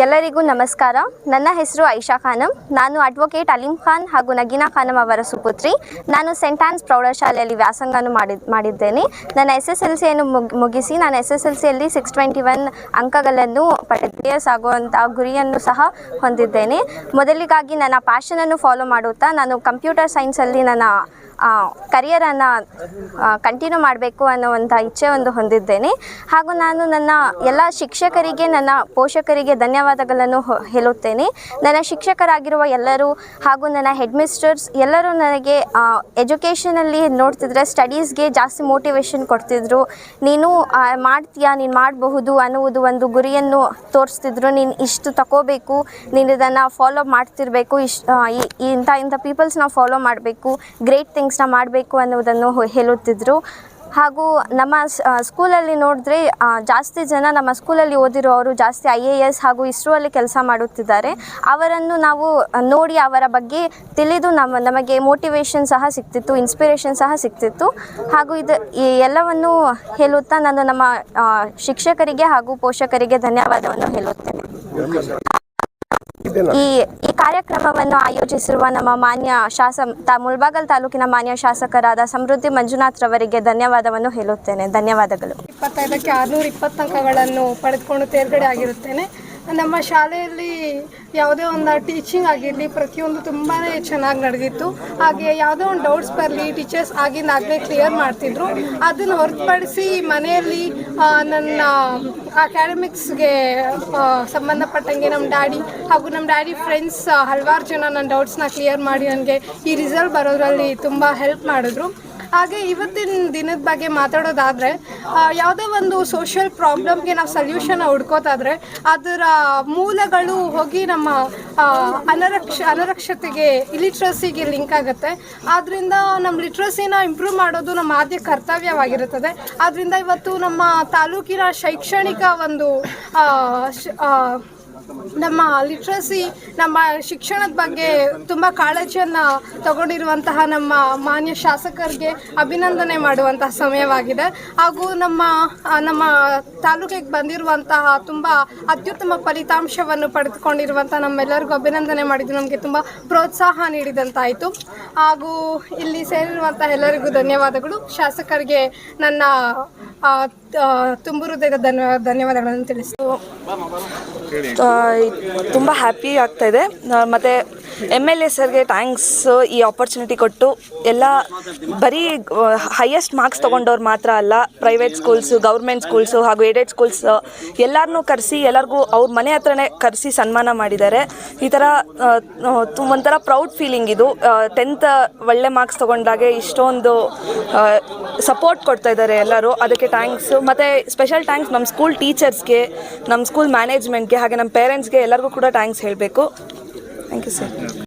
ಎಲ್ಲರಿಗೂ ನಮಸ್ಕಾರ. ನನ್ನ ಹೆಸರು ಐಶಾ ಖಾನಂ. ನಾನು ಅಡ್ವೊಕೇಟ್ ಅಲೀಂ ಖಾನ್ ಹಾಗೂ ನಗೀನಾ ಖಾನಂ ಅವರ ಸುಪುತ್ರಿ. ನಾನು ಸೆಂಟ್ ಆನ್ಸ್ ಪ್ರೌಢಶಾಲೆಯಲ್ಲಿ ವ್ಯಾಸಂಗವನ್ನು ಮಾಡಿ ಮಾಡಿದ್ದೇನೆ. ನನ್ನ ಎಸ್ ಎಸ್ ಎಲ್ ಸಿಯನ್ನು ಮುಗಿಸಿ ನಾನು ಎಸ್ ಎಸ್ ಎಲ್ ಸಿಯಲ್ಲಿ ಸಿಕ್ಸ್ ಟ್ವೆಂಟಿ ಒನ್ ಅಂಕಗಳನ್ನು ಪಡೆಯಸ್ ಆಗುವಂಥ ಗುರಿಯನ್ನು ಸಹ ಹೊಂದಿದ್ದೇನೆ. ಮೊದಲಿಗಾಗಿ ನನ್ನ ಪ್ಯಾಷನನ್ನು ಫಾಲೋ ಮಾಡುತ್ತಾ ನಾನು ಕಂಪ್ಯೂಟರ್ ಸೈನ್ಸಲ್ಲಿ ನನ್ನ ಕರಿಯರನ್ನು ಕಂಟಿನ್ಯೂ ಮಾಡಬೇಕು ಅನ್ನುವಂಥ ಇಚ್ಛೆ ಒಂದು ಹೊಂದಿದ್ದೇನೆ. ಹಾಗೂ ನಾನು ನನ್ನ ಎಲ್ಲ ಶಿಕ್ಷಕರಿಗೆ, ನನ್ನ ಪೋಷಕರಿಗೆ ಧನ್ಯವಾದಗಳನ್ನು ಹೇಳುತ್ತೇನೆ. ನನ್ನ ಶಿಕ್ಷಕರಾಗಿರುವ ಎಲ್ಲರೂ ಹಾಗೂ ನನ್ನ ಹೆಡ್ ಮಿಸ್ಟರ್ಸ್ ಎಲ್ಲರೂ ನನಗೆ ಎಜುಕೇಷನಲ್ಲಿ ನೋಡ್ತಿದ್ರೆ ಸ್ಟಡೀಸ್ಗೆ ಜಾಸ್ತಿ ಮೋಟಿವೇಶನ್ ಕೊಡ್ತಿದ್ರು. ನೀನು ಮಾಡ್ತೀಯಾ? ನೀನು ಮಾಡಬಹುದು ಅನ್ನುವುದು ಒಂದು ಗುರಿಯನ್ನು ತೋರಿಸ್ತಿದ್ರು. ನೀನು ಇಷ್ಟು ತಗೋಬೇಕು ನೀನು ಇದನ್ನು ಫಾಲೋ ಮಾಡ್ತಿರಬೇಕು. ಇಷ್ಟು ಇಂಥ ಇಂಥ ಪೀಪಲ್ಸ್ನ ಫಾಲೋ ಮಾಡಬೇಕು. ಗ್ರೇಟ್ ಥಿಂಗ್ಸ್ನ ಮಾಡಬೇಕು ಅನ್ನೋದನ್ನು ಹೇಳುತ್ತಿದ್ದರು ಹಾಗೂ ನಮ್ಮ ಸ್ಕೂಲಲ್ಲಿ ನೋಡಿದ್ರೆ ಜಾಸ್ತಿ ಜನ ನಮ್ಮ ಸ್ಕೂಲಲ್ಲಿ ಓದಿರೋರು ಜಾಸ್ತಿ ಐ ಎ ಎಸ್ ಹಾಗೂ ಇಸ್ರೋ ಅಲ್ಲಿ ಕೆಲಸ ಮಾಡುತ್ತಿದ್ದಾರೆ. ಅವರನ್ನು ನಾವು ನೋಡಿ ಅವರ ಬಗ್ಗೆ ತಿಳಿದು ನಮ್ಮ, ನಮಗೆ ಮೋಟಿವೇಶನ್ ಸಹ ಸಿಗ್ತಿತ್ತು ಇನ್ಸ್ಪಿರೇಷನ್ ಸಹ ಸಿಗ್ತಿತ್ತು ಹಾಗೂ ಇದು, ಈ ಎಲ್ಲವನ್ನು ಹೇಳುತ್ತಾ ನಾನು ನಮ್ಮ ಶಿಕ್ಷಕರಿಗೆ ಹಾಗೂ ಪೋಷಕರಿಗೆ ಧನ್ಯವಾದವನ್ನು ಹೇಳುತ್ತೇನೆ. ಈ ಈ ಕಾರ್ಯಕ್ರಮವನ್ನು ಆಯೋಜಿಸಿರುವ ನಮ್ಮ ಮಾನ್ಯ ಶಾಸ ತಾ ಮುಳ್ಬಾಗಲ್ ತಾಲೂಕಿನ ಮಾನ್ಯ ಶಾಸಕರಾದ ಸಮೃದ್ಧಿ ಮಂಜುನಾಥ್ ರವರಿಗೆ ಧನ್ಯವಾದವನ್ನು ಹೇಳುತ್ತೇನೆ. ಧನ್ಯವಾದಗಳು. ಇಪ್ಪತ್ತೈದಕ್ಕೆ ಆರುನೂರ ಇಪ್ಪತ್ತು ಅಂಕಗಳನ್ನು ಪಡೆದುಕೊಂಡು ತೇರ್ಗಡೆ ಆಗಿರುತ್ತೇನೆ. ನಮ್ಮ ಶಾಲೆಯಲ್ಲಿ ಯಾವುದೇ ಒಂದು ಟೀಚಿಂಗ್ ಆಗಿರಲಿ, ಪ್ರತಿಯೊಂದು ತುಂಬಾ ಚೆನ್ನಾಗಿ ನಡೆದಿತ್ತು. ಹಾಗೆ ಯಾವುದೋ ಒಂದು ಡೌಟ್ಸ್ ಬರಲಿ ಟೀಚರ್ಸ್ ಆಗಿಂದಾಗಲೇ ಕ್ಲಿಯರ್ ಮಾಡ್ತಿದ್ರು. ಅದನ್ನು ಹೊರತುಪಡಿಸಿ ಮನೆಯಲ್ಲಿ ನನ್ನ ಅಕಾಡೆಮಿಕ್ಸ್ಗೆ ಸಂಬಂಧಪಟ್ಟಂಗೆ ನಮ್ಮ ಡ್ಯಾಡಿ ಹಾಗೂ ನಮ್ಮ ಡ್ಯಾಡಿ ಫ್ರೆಂಡ್ಸ್ ಹಲವಾರು ಜನ ನನ್ನ ಡೌಟ್ಸ್ನ ಕ್ಲಿಯರ್ ಮಾಡಿ ನನಗೆ ಈ ರಿಸಲ್ಟ್ ಬರೋದ್ರಲ್ಲಿ ತುಂಬ ಹೆಲ್ಪ್ ಮಾಡಿದ್ರು. ಹಾಗೆ ಇವತ್ತಿನ ದಿನದ ಬಗ್ಗೆ ಮಾತಾಡೋದಾದರೆ ಯಾವುದೇ ಒಂದು ಸೋಷಿಯಲ್ ಪ್ರಾಬ್ಲಮ್ಗೆ ನಾವು ಸೊಲ್ಯೂಷನ್ ಹುಡ್ಕೋತಾದ್ರೆ, ಅದರ ಮೂಲಗಳು ಹೋಗಿ ನಮ್ಮ ಅನರಕ್ಷ ಅನರಕ್ಷತೆಗೆ ಇಲಿಟ್ರಸಿಗೆ ಲಿಂಕ್ ಆಗುತ್ತೆ. ಆದ್ದರಿಂದ ನಮ್ಮ ಲಿಟ್ರಸಿನ ಇಂಪ್ರೂವ್ ಮಾಡೋದು ನಮ್ಮ ಆದ್ಯ ಕರ್ತವ್ಯವಾಗಿರುತ್ತದೆ. ಆದ್ದರಿಂದ ಇವತ್ತು ನಮ್ಮ ತಾಲೂಕಿನ ಶೈಕ್ಷಣಿಕ ಒಂದು ನಮ್ಮ ಲಿಟ್ರಸಿ ನಮ್ಮ ಶಿಕ್ಷಣದ ಬಗ್ಗೆ ತುಂಬ ಕಾಳಜಿಯನ್ನು ತಗೊಂಡಿರುವಂತಹ ನಮ್ಮ ಮಾನ್ಯ ಶಾಸಕರಿಗೆ ಅಭಿನಂದನೆ ಮಾಡುವಂತಹ ಸಮಯವಾಗಿದೆ. ಹಾಗೂ ನಮ್ಮ ನಮ್ಮ ತಾಲೂಕಿಗೆ ಬಂದಿರುವಂತಹ ತುಂಬ ಅತ್ಯುತ್ತಮ ಫಲಿತಾಂಶವನ್ನು ಪಡೆದುಕೊಂಡಿರುವಂತಹ ನಮ್ಮೆಲ್ಲರಿಗೂ ಅಭಿನಂದನೆ ಮಾಡಿದ್ದು ನಮಗೆ ತುಂಬ ಪ್ರೋತ್ಸಾಹ ನೀಡಿದಂತಾಯಿತು. ಹಾಗೂ ಇಲ್ಲಿ ಸೇರಿರುವಂತಹ ಎಲ್ಲರಿಗೂ ಧನ್ಯವಾದಗಳು. ಶಾಸಕರಿಗೆ ನನ್ನ ತುಂಬು ಧನ್ಯ ಧನ್ಯವಾದಗಳನ್ನು ತಿಳಿಸ್ತೀನಿ ತುಂಬ ಹ್ಯಾಪಿ ಆಗ್ತಾ ಇದೆ. ಮತ್ತು ಎಂ ಎಲ್ ಎ ಸರ್ಗೆ ಥ್ಯಾಂಕ್ಸ್ ಈ ಆಪರ್ಚುನಿಟಿ ಕೊಟ್ಟು ಎಲ್ಲ ಬರೀ ಹೈಯೆಸ್ಟ್ ಮಾರ್ಕ್ಸ್ ತೊಗೊಂಡವ್ರು ಮಾತ್ರ ಅಲ್ಲ ಪ್ರೈವೇಟ್ ಸ್ಕೂಲ್ಸು ಗೌರ್ಮೆಂಟ್ ಸ್ಕೂಲ್ಸು ಹಾಗೂ ಏಡೆಡ್ ಸ್ಕೂಲ್ಸ್ ಎಲ್ಲರನ್ನೂ ಕರೆಸಿ, ಎಲ್ಲರಿಗೂ ಅವ್ರ ಮನೆ ಹತ್ರನೇ ಕರೆಸಿ ಸನ್ಮಾನ ಮಾಡಿದ್ದಾರೆ. ಈ ಥರ ಒಂಥರ ಪ್ರೌಡ್ ಫೀಲಿಂಗ್ ಇದು. ಟೆಂತ್ ಒಳ್ಳೆ ಮಾರ್ಕ್ಸ್ ತೊಗೊಂಡಾಗೆ ಇಷ್ಟೊಂದು ಸಪೋರ್ಟ್ ಕೊಡ್ತಾ ಇದ್ದಾರೆ ಎಲ್ಲರೂ. ಅದಕ್ಕೆ ಥ್ಯಾಂಕ್ಸು ಮತ್ತು ಸ್ಪೆಷಲ್ ಥ್ಯಾಂಕ್ಸ್ ನಮ್ಮ ಸ್ಕೂಲ್ ಟೀಚರ್ಸ್ಗೆ ನಮ್ಮ ಸ್ಕೂಲ್ ಮ್ಯಾನೇಜ್ಮೆಂಟ್ಗೆ ಹಾಗೆ ನಮ್ಮ ಪೇರೆಂಟ್ಸ್ಗೆ ಎಲ್ಲರಿಗೂ ಕೂಡ ಥ್ಯಾಂಕ್ಸ್ ಹೇಳಬೇಕು. Thank you sir